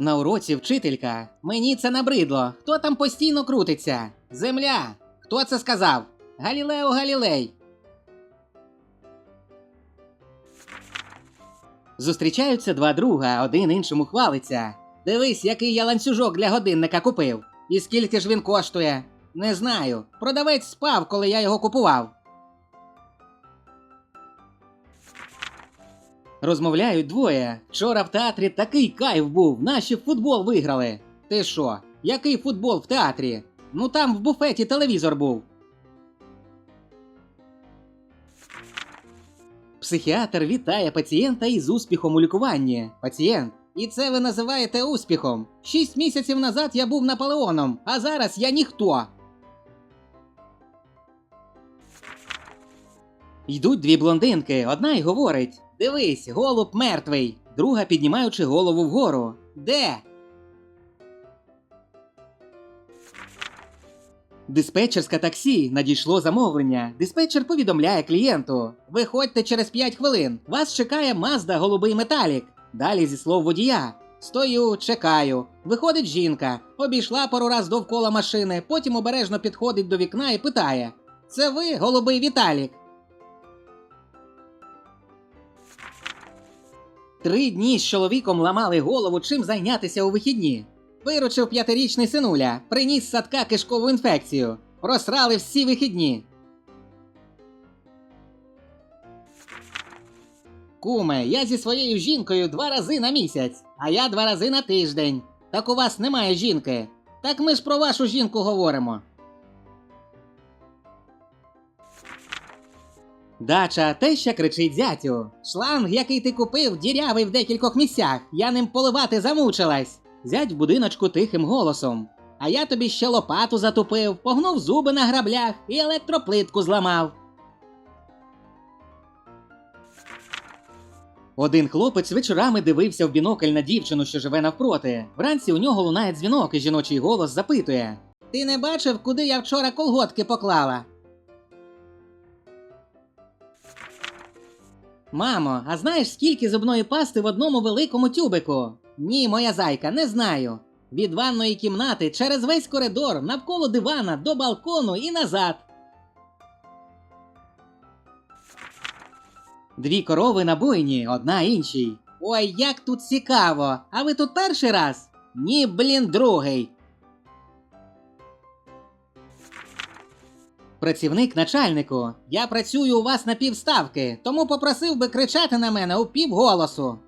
На уроці вчителька. Мені це набридло. Хто там постійно крутиться? Земля. Хто це сказав? Галілео Галілей. Зустрічаються два друга, один іншому хвалиться. Дивись, який я ланцюжок для годинника купив. І скільки ж він коштує? Не знаю. Продавець спав, коли я його купував. Розмовляють двоє. Вчора в театрі такий кайф був, наші футбол виграли. Ти що? Який футбол в театрі? Ну там в буфеті телевізор був. Психіатр вітає пацієнта із успіхом у лікуванні. Пацієнт. І це ви називаєте успіхом. Шість місяців назад я був Наполеоном, а зараз я ніхто. Йдуть дві блондинки, одна й говорить: Дивись, голуб мертвий. Друга піднімаючи голову вгору. Де? Диспетчерське таксі надійшло замовлення. Диспетчер повідомляє клієнту: Виходьте через 5 хвилин. Вас чекає Мазда голубий металік. Далі зі слов водія. Стою, чекаю. Виходить жінка, обійшла пару раз довкола машини, потім обережно підходить до вікна і питає: Це ви, голубий Віталік? Три дні з чоловіком ламали голову, чим зайнятися у вихідні. Виручив п'ятирічний синуля, приніс садка кишкову інфекцію. Просрали всі вихідні. Куме, я зі своєю жінкою два рази на місяць, а я два рази на тиждень. Так у вас немає жінки. Так ми ж про вашу жінку говоримо. Дача теща кричить зятю. Шланг, який ти купив, дірявий в декількох місцях. Я ним поливати замучилась. Зять в будиночку тихим голосом. А я тобі ще лопату затупив, погнув зуби на граблях і електроплитку зламав. Один хлопець вечорами дивився в бінокль на дівчину, що живе навпроти. Вранці у нього лунає дзвінок, і жіночий голос запитує: Ти не бачив, куди я вчора колготки поклала? Мамо, а знаєш, скільки зубної пасти в одному великому тюбику? Ні, моя зайка, не знаю. Від ванної кімнати через весь коридор, навколо дивана, до балкону і назад. Дві корови на бойні, одна іншій. Ой, як тут цікаво! А ви тут перший раз? Ні, блін, другий. Працівник начальнику. Я працюю у вас на півставки, тому попросив би кричати на мене у півголосу.